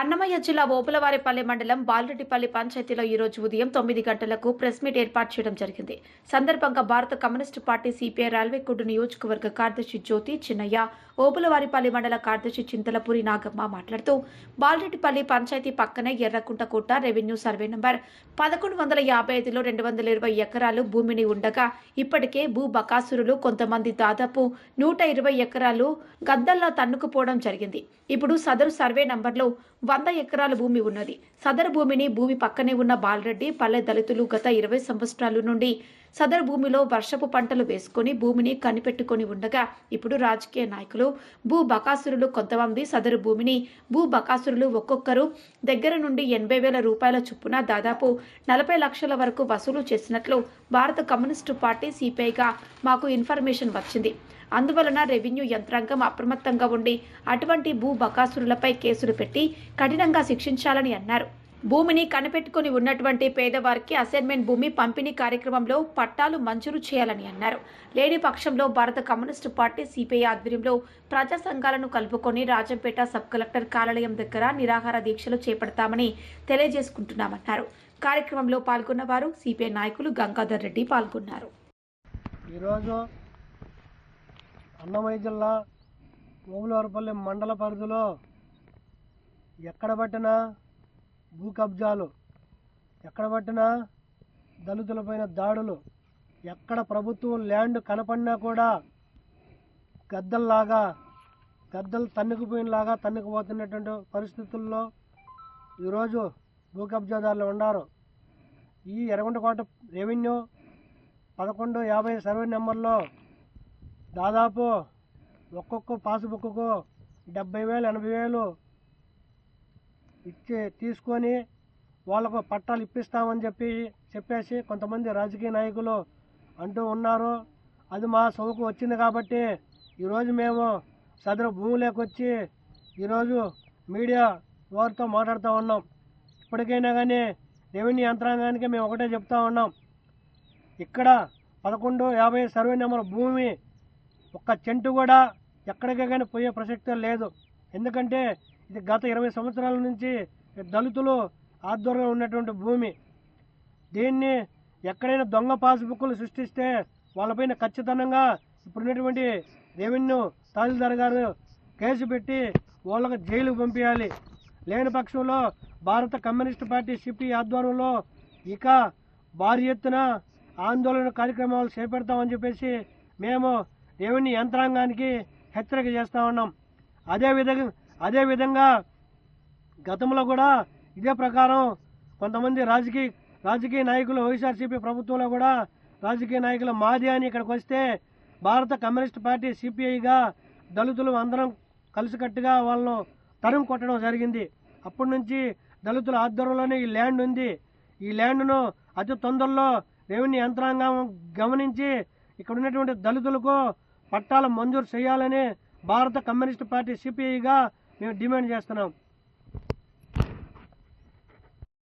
అన్నమయ్య జిల్లా ఓపులవారిపల్లి మండలం బాలరెడ్డిపల్లి పంచాయతీలో ఈరోజు ఉదయం తొమ్మిది గంటలకు ప్రెస్ మీట్ ఏర్పాటు చేయడం జరిగింది. సందర్భంగా భారత కమ్యూనిస్టు పార్టీ సిపిఐ రైల్వేకుడు నియోజకవర్గ కార్యదర్శి జ్యోతి చిన్నయ్య ఓపులవారిపల్లి మండల కార్యదర్శి చింతలపూరి నాగమ్మ మాట్లాడుతూ బాలరెడ్డిపల్లి పంచాయతీ పక్కనే ఎర్రకుంట రెవెన్యూ సర్వే నంబర్ పదకొండు వందల యాభై ఐదులో రెండు వందల ఇరవై ఎకరాలు భూమిని ఉండగా ఇప్పటికే భూ బకాసురులు కొంతమంది దాదాపు నూట ఇరవై ఎకరాలు గద్దల్లో తన్నుకుపోవడం జరిగింది. ఇప్పుడు సదరు సర్వే నంబర్లో వంద ఎకరాల భూమి ఉన్నది. సదరు భూమిని భూమి పక్కనే ఉన్న బాలరెడ్డి పల్లె దళితులు గత ఇరవై సంవత్సరాల నుండి సదరు భూమిలో వర్షపు పంటలు వేసుకొని భూమిని కనిపెట్టుకొని ఉండగా ఇప్పుడు రాజకీయ నాయకులు భూ బకాసురులు కొంతమంది సదరు భూమిని భూ బకాసురులు ఒక్కొక్కరు దగ్గర నుండి ఎనభై వేల రూపాయల చొప్పున దాదాపు నలభై లక్షల వరకు వసూలు చేసినట్లు భారత కమ్యూనిస్టు పార్టీ సిపిఐగా మాకు ఇన్ఫర్మేషన్ వచ్చింది. అందువలన రెవెన్యూ యంత్రాంగం అప్రమత్తంగా ఉండి అటువంటి భూ బకాసురులపై కేసులు పెట్టి కఠినంగా శిక్షించాలని అన్నారు. భూమిని కనిపెట్టుకుని ఉన్నటువంటి పేదవారికి అసైన్మెంట్ భూమి పంపిణీ కార్యక్రమంలో పట్టాలు మంజూరు చేయాలని అన్నారు. లేని పక్షంలో భారత కమ్యూనిస్టు పార్టీ సిపిఐ ఆధ్వర్యంలో ప్రజా సంఘాలను కలుపుకొని రాజంపేట సబ్ కలెక్టర్ కార్యాలయం దగ్గర నిరాహార దీక్షలు చేపడతామని తెలియజేసుకుంటున్నామన్నారు. కార్యక్రమంలో పాల్గొన్న వారు సిపిఐ నాయకులు గంగాధర్ రెడ్డి పాల్గొన్నారు. ఈరోజు అన్నమయ్య జిల్లా ఓములవారిపల్లి మండల పరిధిలో ఎక్కడ పట్టినా భూ కబ్జాలు ఎక్కడ పట్టినా దళితులపైన దాడులు ఎక్కడ ప్రభుత్వం ల్యాండ్ కనపడినా కూడా గద్దల్లాగా గద్దలు తన్నుకుపోయినలాగా తన్నుకుపోతున్నటువంటి పరిస్థితుల్లో ఈరోజు భూ కబ్జాదారులు ఉన్నారు. ఈ ఎర్రగొండకోట రెవెన్యూ పదకొండు యాభై సర్వే నెంబర్లో దాదాపు ఒక్కొక్క పాస్బుక్కు డెబ్బై వేలు ఎనభై వేలు ఇచ్చి తీసుకొని వాళ్ళకు పట్టాలు ఇప్పిస్తామని చెప్పి చెప్పేసి కొంతమంది రాజకీయ నాయకులు అంటూ ఉన్నారు. అది మా చదువుకు వచ్చింది కాబట్టి ఈరోజు మేము సదరు భూములకు వచ్చి ఈరోజు మీడియా వారితో మాట్లాడుతూ ఉన్నాం. ఇప్పటికైనా కానీ రెవెన్యూ యంత్రాంగానికి మేము ఒకటే చెప్తా ఉన్నాం. ఇక్కడ పదకొండు యాభై సర్వే నెంబర్ భూమి ఒక్క చెంటు కూడా ఎక్కడికి కానీ పోయే ప్రసక్తే లేదు. ఎందుకంటే ఇది గత ఇరవై సంవత్సరాల నుంచి దళితులు ఆధ్వర్యంలో ఉన్నటువంటి భూమి. దీన్ని ఎక్కడైనా దొంగ పాస్బుక్లు సృష్టిస్తే వాళ్ళపైన ఖచ్చితంగా ఇప్పుడున్నటువంటి రెవెన్యూ తహసీల్దార్ గారు కేసు పెట్టి వాళ్ళకు జైలుకు పంపించాలి లేని పక్షంలో భారత కమ్యూనిస్ట్ పార్టీ సిపి ఆధ్వర్యంలో ఇక భారీ ఎత్తున ఆందోళన కార్యక్రమాలు చేపడతామని చెప్పేసి మేము దేవుని యంత్రాంగానికి హెచ్చరిక చేస్తూ ఉన్నాం. అదేవిధంగా అదేవిధంగా గతంలో కూడా ఇదే ప్రకారం కొంతమంది రాజకీయ రాజకీయ నాయకులు వైఎస్ఆర్సీపీ ప్రభుత్వంలో కూడా రాజకీయ నాయకులు మాది అని ఇక్కడికి వస్తే భారత కమ్యూనిస్ట్ పార్టీ సిపిఐగా దళితులు అందరం కలిసికట్టుగా వాళ్ళు తరుము కొట్టడం జరిగింది. అప్పటి నుంచి దళితుల ఆధ్వర్యంలోనే ఈ ల్యాండ్ ఉంది. ఈ ల్యాండ్ను అతి తొందరలో రెవెన్యూ యంత్రాంగం గమనించి ఇక్కడ ఉన్నటువంటి దళితులకు పట్టాలు మంజూరు చేయాలని భారత కమ్యూనిస్ట్ పార్టీ సిపిఐగా మేము డిమాండ్ చేస్తున్నాం.